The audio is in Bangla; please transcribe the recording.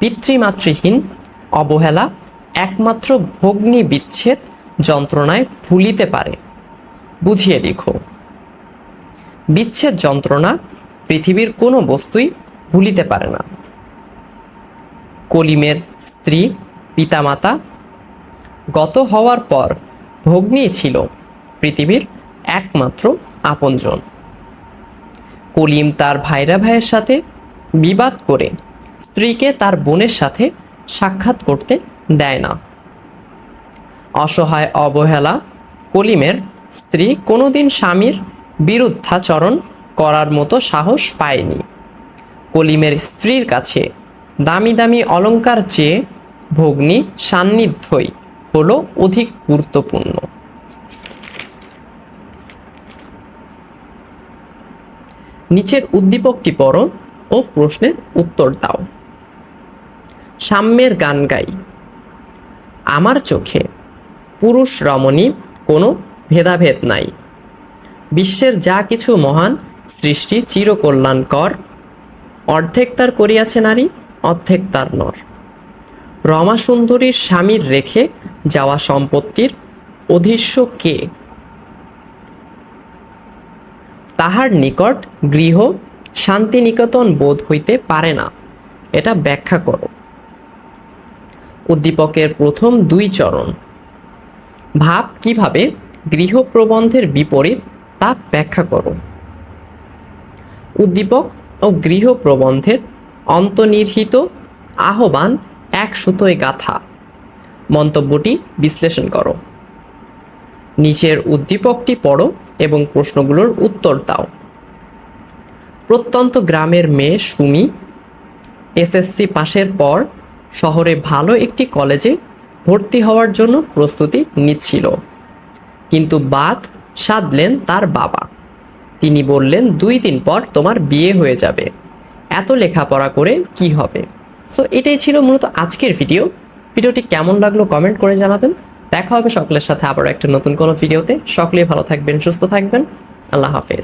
পিতৃমাতৃহীন, অবহেলা, একমাত্র ভগ্নী বিচ্ছেদ যন্ত্রণায় ভুলিতে পারে। বুঝিয়ে লিখো। বিচ্ছেদ যন্ত্রণা পৃথিবীর কোনো বস্তুই ভুলিতে পারে না। কলিমের স্ত্রী, পিতামাতা, গত হওয়ার পর ভগ্নী ছিল পৃথিবীর একমাত্র আপনজন। কলিম তার ভাইরা ভাইয়ের সাথে বিবাদ করে স্ত্রীকে তার বোনের সাথে সাক্ষাৎ করতে দেয় না। অসহায়, অবহেলা, কলিমের স্ত্রী কোনোদিন স্বামীর বিরুদ্ধাচরণ করার মতো সাহস পায়নি। কলিমের স্ত্রীর কাছে দামি দামি অলংকার চেয়ে ভগ্নী সান্নিধ্যই হলো অধিক গুরুত্বপূর্ণ। নিচের উদ্দীপকটি পড়ো। ও প্রশ্নের উত্তর দাও। সাম্যের গান গাই। আমার চোখে পুরুষ রমণী কোনো ভেদাভেদ নাই। বিশ্বের যা কিছু মহান সৃষ্টি চিরকল্যাণকর। অর্ধেক তার করিয়াছে নারী, অর্ধেক তার নর। রমা সুন্দরীর স্বামীর রেখে যাওয়া সম্পত্তির অধীস্য কে? তাহার নিকট গৃহ শান্তিনিকেতন বোধ হইতে পারে না। এটা ব্যাখ্যা করো। উদ্দীপকের প্রথম দুই চরণ। ভাব কীভাবে গৃহ প্রবন্ধের বিপরীত তা ব্যাখ্যা করো। উদ্দীপক ও গৃহ প্রবন্ধের অন্তর্নিহিত আহ্বান এক সুতোয় গাথা। মন্তব্যটি বিশ্লেষণ করো। নিচের উদ্দীপকটি পড়ো এবং প্রশ্নগুলোর উত্তর দাও। প্রত্যন্ত গ্রামের মেয়ে সুমি এসএসসি পাশের পর শহরে ভালো একটি কলেজে ভর্তি হওয়ার জন্য প্রস্তুতি নিচ্ছিল। কিন্তু বাদ সাধলেন তার বাবা। তিনি বললেন, দুই দিন পর তোমার বিয়ে হয়ে যাবে। এত লেখাপড়া করে কি হবে? সো এটাই ছিল মূলত আজকের ভিডিও। ভিডিওটি কেমন লাগল কমেন্ট করে জানাবেন। দেখা হবে সকলের সাথে আবার একটা নতুন কোনো ভিডিওতে। সকলেই ভালো থাকবেন, সুস্থ থাকবেন। আল্লাহ হাফেজ।